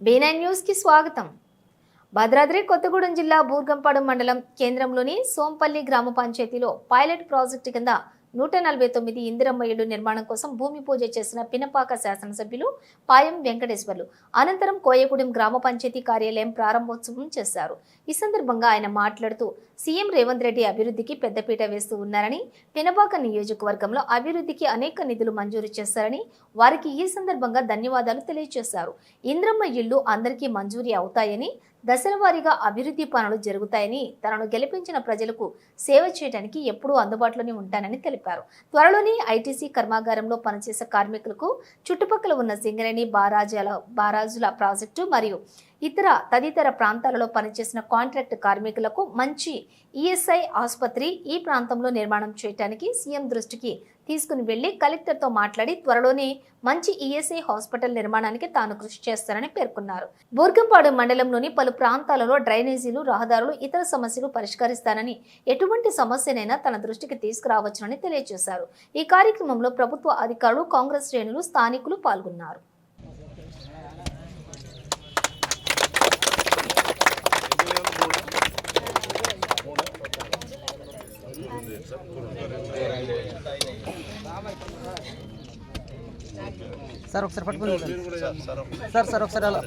B9 న్యూస్కి స్వాగతం. భద్రాద్రి కొత్తగూడెం జిల్లా బూర్గంపాడు మండలం కేంద్రంలోని సోంపల్లి గ్రామ పంచాయతీలో పైలట్ ప్రాజెక్టు కింద నూట నలభై తొమ్మిది ఇందిరమ్మ ఇల్లు నిర్మాణం కోసం భూమి పూజ చేసిన పినపాక శాసనసభ్యులు పాయం వెంకటేశ్వర్లు. అనంతరం కోయగూడెం గ్రామ పంచాయతీ కార్యాలయం ప్రారంభోత్సవం చేశారు. ఈ సందర్భంగా ఆయన మాట్లాడుతూ సీఎం రేవంత్ రెడ్డి అభివృద్ధికి పెద్దపీట వేస్తూ ఉన్నారని పినపాక నియోజకవర్గంలో అభివృద్ధికి అనేక నిధులు మంజూరు చేశారని వారికి ఈ సందర్భంగా ధన్యవాదాలు తెలియజేశారు. ఇంద్రమ్మ ఇళ్ళు అందరికీ మంజూరీ అవుతాయని దశల వారీగా అభివృద్ధి పనులు జరుగుతాయని తనను గెలిపించిన ప్రజలకు సేవ చేయడానికి ఎప్పుడూ అందుబాటులోనే ఉంటానని తెలిపారు. త్వరలోనే ఐటీసీ కర్మాగారంలో పనిచేసే కార్మికులకు చుట్టుపక్కల ఉన్న సింగరేణి బారాజాల బారాజుల ప్రాజెక్టు మరియు ఇతర తదితర ప్రాంతాలలో పనిచేసిన కాంట్రాక్ట్ కార్మికులకు మంచి ఈఎస్ఐ ఆసుపత్రి ఈ ప్రాంతంలో నిర్మాణం చేయడానికి సీఎం దృష్టికి తీసుకుని వెళ్ళి కలెక్టర్తో మాట్లాడి త్వరలోనే మంచి ఈఎస్ఐ హాస్పిటల్ నిర్మాణానికి తాను కృషి చేస్తానని పేర్కొన్నారు. బూర్గంపాడు మండలంలోని పలు ప్రాంతాలలో డ్రైనేజీలు రహదారులు ఇతర సమస్యలు పరిష్కరిస్తానని ఎటువంటి సమస్యనైనా తన దృష్టికి తీసుకురావచ్చునని తెలియజేశారు. ఈ కార్యక్రమంలో ప్రభుత్వ అధికారులు కాంగ్రెస్ శ్రేణులు స్థానికులు పాల్గొన్నారు. సార్ ఒకసారి పట్టుకుని సార్ సార్ ఒకసారి అలా.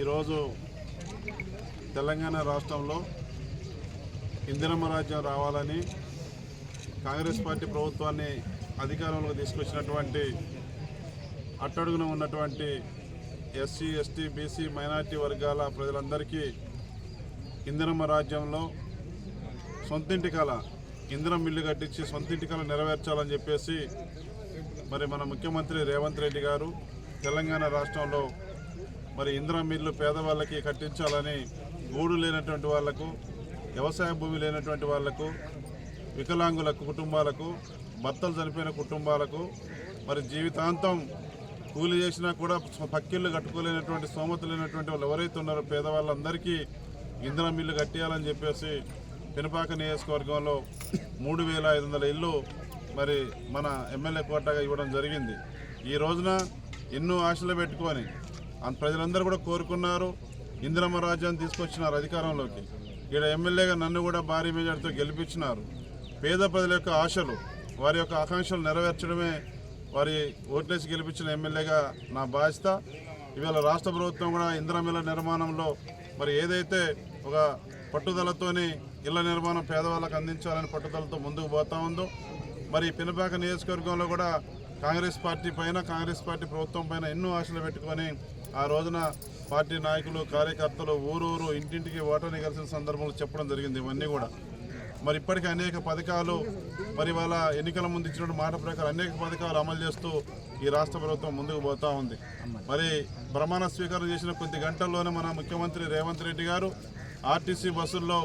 ఈరోజు తెలంగాణ రాష్ట్రంలో ఇందిరమ్మ రాజ్యం రావాలని కాంగ్రెస్ పార్టీ ప్రభుత్వాన్ని అధికారంలోకి తీసుకొచ్చినటువంటి అట్టడుగున ఉన్నటువంటి ఎస్సీ ఎస్టీ బీసీ మైనార్టీ వర్గాల ప్రజలందరికీ ఇందిరమ్మ రాజ్యంలో సొంతింటి కళ ఇందిరం మిల్లు కట్టించి సొంత ఇంటికలు నెరవేర్చాలని చెప్పేసి మరి మన ముఖ్యమంత్రి రేవంత్ రెడ్డి గారు తెలంగాణ రాష్ట్రంలో మరి ఇందిరం మిల్లు పేదవాళ్ళకి కట్టించాలని గూడు లేనటువంటి వాళ్ళకు వ్యవసాయ భూమి లేనటువంటి వాళ్ళకు వికలాంగులకు కుటుంబాలకు భర్తలు చనిపోయిన కుటుంబాలకు మరి జీవితాంతం కూలి చేసినా కూడా పక్కిళ్ళు కట్టుకోలేనటువంటి సోమత లేనటువంటి వాళ్ళు ఎవరైతే ఉన్నారో పేదవాళ్ళందరికీ ఇంధనం మిల్లు కట్టేయాలని చెప్పేసి పినపాక నియోజకవర్గంలో మూడు వేల ఐదు వందల ఇల్లు మరి మన ఎమ్మెల్యే కోటగా ఇవ్వడం జరిగింది. ఈ రోజున ఎన్నో ఆశలు పెట్టుకొని ప్రజలందరూ కూడా కోరుకున్నారు. ఇందిరమ్మ రాజ్యాన్ని తీసుకొచ్చినారు అధికారంలోకి. ఇక్కడ ఎమ్మెల్యేగా నన్ను కూడా భారీ మెజార్టీతో గెలిపించినారు. పేద ప్రజల యొక్క ఆశలు వారి యొక్క ఆకాంక్షలు నెరవేర్చడమే వారి ఓట్లేసి గెలిపించిన ఎమ్మెల్యేగా నా బాధ్యత. ఇవాళ రాష్ట్ర ప్రభుత్వం కూడా ఇందిరమిల్ల నిర్మాణంలో మరి ఏదైతే ఒక పట్టుదలతోని ఇళ్ళ నిర్మాణం పేదవాళ్ళకు అందించాలని పట్టుదలతో ముందుకు పోతా ఉందో మరి పినపాక నియోజకవర్గంలో కూడా కాంగ్రెస్ పార్టీ పైన కాంగ్రెస్ పార్టీ ప్రభుత్వం పైన ఎన్నో ఆశలు పెట్టుకొని ఆ రోజున పార్టీ నాయకులు కార్యకర్తలు ఊరూరు ఇంటింటికి ఓటర్ని కలిసిన సందర్భంలో చెప్పడం జరిగింది ఇవన్నీ కూడా. మరి ఇప్పటికీ అనేక పథకాలు మరి వాళ్ళ ఎన్నికల ముందు ఇచ్చిన మాట ప్రకారం అనేక పథకాలు అమలు చేస్తూ ఈ రాష్ట్ర ప్రభుత్వం ముందుకు పోతా ఉంది. మరి ప్రమాణ స్వీకారం చేసిన కొద్ది గంటల్లోనే మన ముఖ్యమంత్రి రేవంత్ రెడ్డి గారు ఆర్టీసీ బస్సుల్లో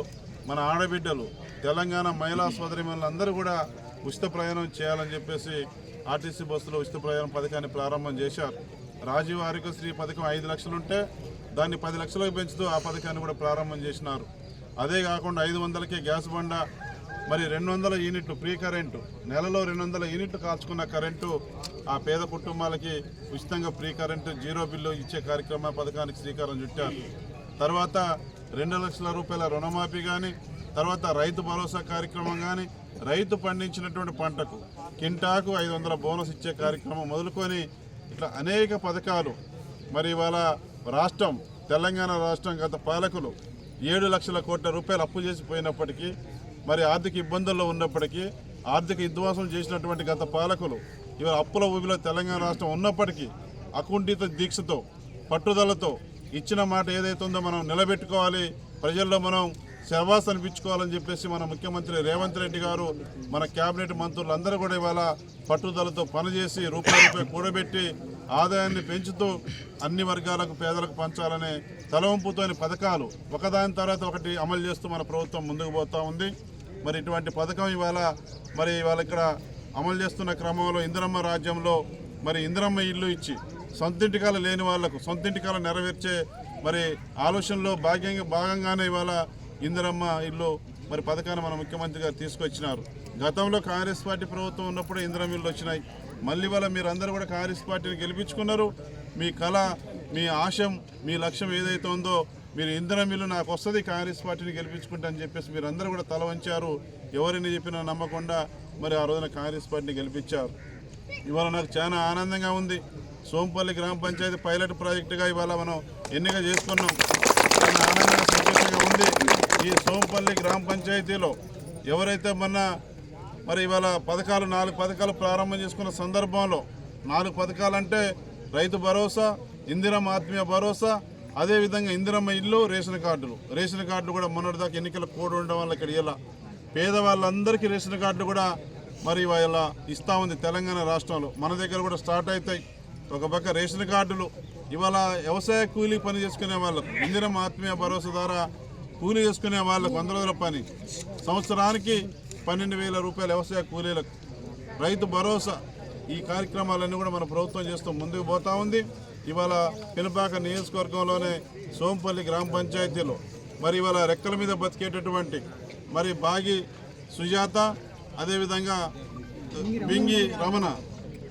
మన ఆడబిడ్డలు తెలంగాణ మహిళా సోదరిమణులందరూ కూడా ఉచిత ప్రయాణం చేయాలని చెప్పేసి ఆర్టీసీ బస్సులో ఉచిత ప్రయాణం పథకాన్ని ప్రారంభం చేశారు. రాజీవ్ ఆరోగ్యశ్రీ పథకం ఐదు లక్షలుంటే దాన్ని పది లక్షలకు పెంచుతూ ఆ పథకాన్ని కూడా ప్రారంభం చేసినారు. అదే కాకుండా ఐదు వందలకే గ్యాస్ బండ మరి రెండు వందల యూనిట్లు ఫ్రీ కరెంటు నెలలో రెండు వందల యూనిట్లు కాల్చుకున్న కరెంటు ఆ పేద కుటుంబాలకి ఉచితంగా ఫ్రీ కరెంటు జీరో బిల్లు ఇచ్చే కార్యక్రమ పథకానికి శ్రీకారం చుట్టారు. తర్వాత రెండు లక్షల రూపాయల రుణమాఫీ కానీ తర్వాత రైతు భరోసా కార్యక్రమం కానీ రైతు పండించినటువంటి పంటకు కింటాకు ఐదు వందల బోనస్ ఇచ్చే కార్యక్రమం మొదలుకొని ఇట్లా అనేక పథకాలు. మరి ఇవాళ రాష్ట్రం తెలంగాణ రాష్ట్రం గత పాలకులు ఏడు లక్షల కోట్ల రూపాయలు అప్పు చేసిపోయినప్పటికీ మరి ఆర్థిక ఇబ్బందుల్లో ఉన్నప్పటికీ ఆర్థిక విధ్వాసం చేసినటువంటి గత పాలకులు ఇవాళ అప్పుల ఊబిలో తెలంగాణ రాష్ట్రం ఉన్నప్పటికీ అకుంఠిత దీక్షతో పట్టుదలతో ఇచ్చిన మాట ఏదైతే ఉందో మనం నిలబెట్టుకోవాలి. ప్రజల్లో మనం శవాస్ అనిపించుకోవాలని చెప్పేసి మన ముఖ్యమంత్రి రేవంత్ రెడ్డి గారు మన కేబినెట్ మంత్రులు అందరూ కూడా ఇవాళ పట్టుదలతో పనిచేసి రూపాయి రూపాయి కూడబెట్టి ఆదాయాన్ని పెంచుతూ అన్ని వర్గాలకు పేదలకు పంచాలనే తలవంపుతోని పథకాలు ఒకదాని తర్వాత ఒకటి అమలు చేస్తూ మన ప్రభుత్వం ముందుకు పోతా ఉంది. మరి ఇటువంటి పథకం ఇవాళ మరి ఇవాళ ఇక్కడ అమలు చేస్తున్న క్రమంలో ఇందిరమ్మ రాజ్యంలో మరి ఇందిరమ్మ ఇల్లు ఇచ్చి సొంతింటికాలు లేని వాళ్ళకు సొంతింటికాలు నెరవేర్చే మరి ఆలోచనలో భాగ్యంగా భాగంగానే ఇవాళ ఇందిరమ్మ ఇల్లు మరి పథకాన్ని మన ముఖ్యమంత్రి గారు తీసుకొచ్చినారు. గతంలో కాంగ్రెస్ పార్టీ ప్రభుత్వం ఉన్నప్పుడు ఇందిరమ్మ ఇల్లు వచ్చినాయి. మళ్ళీ వాళ్ళ మీరందరూ కూడా కాంగ్రెస్ పార్టీని గెలిపించుకున్నారు. మీ కళ మీ ఆశం మీ లక్ష్యం ఏదైతే ఉందో మీరు ఇంధనం మిల్లు నాకు వస్తుంది కాంగ్రెస్ పార్టీని గెలిపించుకుంటా అని చెప్పేసి మీరు అందరూ కూడా తల వంచారు. ఎవరిని చెప్పినా నమ్మకుండా మరి ఆ రోజున కాంగ్రెస్ పార్టీని గెలిపించారు. ఇవాళ నాకు చాలా ఆనందంగా ఉంది. సోంపల్లి గ్రామ పంచాయతీ పైలట్ ప్రాజెక్టుగా ఇవాళ మనం ఎన్నిక చేసుకున్నాం. చాలా ఆనందంగా సంతోషంగా ఉంది. ఈ సోంపల్లి గ్రామ పంచాయతీలో ఎవరైతే మొన్న మరి ఇవాళ పథకాలు నాలుగు పథకాలు ప్రారంభం చేసుకున్న సందర్భంలో నాలుగు పథకాలు అంటే రైతు భరోసా ఇందిరమ్మ ఆత్మీయ భరోసా అదేవిధంగా ఇందిరమ్మ ఇల్లు రేషన్ కార్డులు. రేషన్ కార్డులు కూడా మొన్నటిదాకా ఎన్నికల కోడ్ ఉండడం వల్ల ఇక్కడ ఇలా పేదవాళ్ళందరికీ రేషన్ కార్డులు కూడా మరి వాళ్ళ ఇస్తా ఉంది తెలంగాణ రాష్ట్రంలో. మన దగ్గర కూడా స్టార్ట్ అవుతాయి. ఒక పక్క రేషన్ కార్డులు. ఇవాళ వ్యవసాయ కూలీ పని చేసుకునే వాళ్ళకు ఇందిరం ఆత్మీయ భరోసా ద్వారా కూలీ చేసుకునే వాళ్ళకు వంద రోజుల పని. సంవత్సరానికి పన్నెండు వేల రూపాయల వ్యవసాయ కూలీలకు. రైతు భరోసా. ఈ కార్యక్రమాలన్నీ కూడా మన ప్రభుత్వం చేస్తూ ముందుకు పోతూ ఉంది. ఇవాళ పినపాక నియోజకవర్గంలోనే సోంపల్లి గ్రామ పంచాయతీలో. మరి ఇవాళ రెక్కల మీద బతికేటటువంటి మరి బాగి సుజాత అదేవిధంగా బింగి రమణ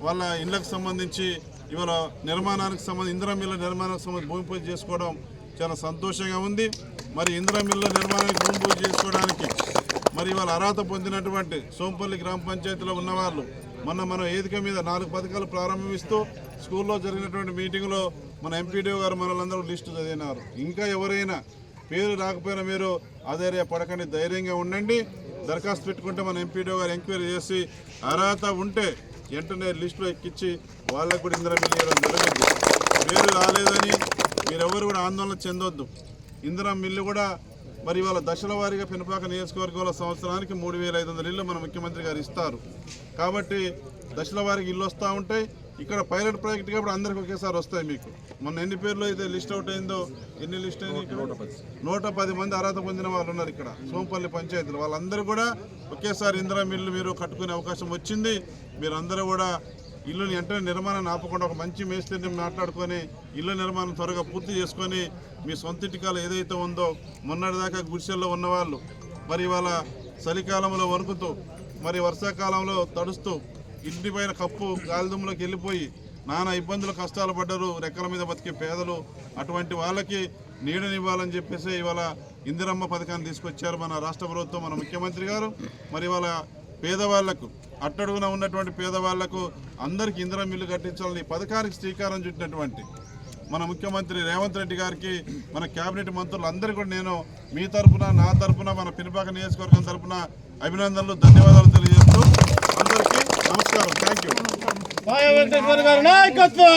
వాళ్ళ ఇళ్ళకు సంబంధించి ఇవాళ నిర్మాణానికి సంబంధించి ఇందిరా మిల్ల నిర్మాణానికి సంబంధించి భూమి పూజ చేసుకోవడం చాలా సంతోషంగా ఉంది. మరి ఇందిరా మిల్ల నిర్మాణానికి భూమి పూజ చేసుకోవడానికి మరి ఇవాళ అర్హత పొందినటువంటి సోంపల్లి గ్రామ పంచాయతీలో ఉన్నవాళ్ళు మొన్న మనం వేదిక మీద నాలుగు పథకాలు ప్రారంభిస్తూ స్కూల్లో జరిగినటువంటి మీటింగ్లో మన ఎంపీడీఓ గారు మనలందరూ లిస్టు చదివినారు. ఇంకా ఎవరైనా పేరు రాకపోయినా మీరు అధైర్య పడకండి ధైర్యంగా ఉండండి. దరఖాస్తు పెట్టుకుంటే మన ఎంపీడీఓ గారు ఎంక్వైరీ చేసి అర్హత ఉంటే వెంటనే లిస్టులో ఎక్కించి వాళ్ళకు కూడా ఇందిరా మిల్లు ఇవ్వడం జరిగింది. పేరు రాలేదని మీరెవరు కూడా ఆందోళన చెందొద్దు. ఇందిరా మిల్లు కూడా మరి ఇవాళ దశల వారీగా పెనుపాక నియోజకవర్గంలో సంవత్సరానికి మూడు వేల ఐదు వందల ఇల్లు మన ముఖ్యమంత్రి గారు ఇస్తారు. కాబట్టి దశల వారికి ఇల్లు వస్తూ ఉంటాయి. ఇక్కడ పైలట్ ప్రాజెక్ట్ కాబట్టి అందరికి ఒకేసారి వస్తాయి మీకు. మొన్న ఎన్ని పేర్లు అయితే లిస్ట్ అవుట్ అయిందో ఎన్ని లిస్ట్ ఇక్కడ? నూట పది. మంది అర్హత పొందిన వాళ్ళు ఉన్నారు ఇక్కడ సోంపల్లి పంచాయతీలు. వాళ్ళందరూ కూడా ఒకేసారి ఇందిరా మిల్లు మీరు కట్టుకునే అవకాశం వచ్చింది. మీరందరూ కూడా ఇల్లు వెంటనే నిర్మాణాన్ని ఆపకుండా ఒక మంచి మేస్త్రిని మాట్లాడుకొని ఇల్లు నిర్మాణం త్వరగా పూర్తి చేసుకొని మీ సొంత ఇంటికాలు ఏదైతే ఉందో మొన్నటిదాకా గుడిసెల్లో ఉన్నవాళ్ళు మరి ఇవాళ చలికాలంలో వణుకుతూ మరి వర్షాకాలంలో తడుస్తూ ఇంటి పైన కప్పు గాలిదుమ్లోకి వెళ్ళిపోయి నానా ఇబ్బందులు కష్టాలు పడ్డరు. రెక్కల మీద బతికే పేదలు. అటువంటి వాళ్ళకి నీడనివ్వాలని చెప్పేసి ఇవాళ ఇందిరమ్మ పథకాన్ని తీసుకొచ్చారు మన రాష్ట్ర ప్రభుత్వం మన ముఖ్యమంత్రి గారు. మరి ఇవాళ పేదవాళ్ళకు అట్టడుగున ఉన్నటువంటి పేదవాళ్ళకు అందరికీ ఇందిరం ఇల్లు కట్టించాలని ఈ పథకానికి శ్రీకారం చుట్టినటువంటి మన ముఖ్యమంత్రి రేవంత్ రెడ్డి గారికి మన కేబినెట్ మంత్రులు అందరికీ కూడా నేను మీ తరఫున నా తరఫున మన పినపాక నియోజకవర్గం తరఫున అభినందనలు ధన్యవాదాలు తెలియజేస్తాను నమస్కారం థ్యాంక్ యూ వెంకటేశ్వర గారి నాయకత్వం!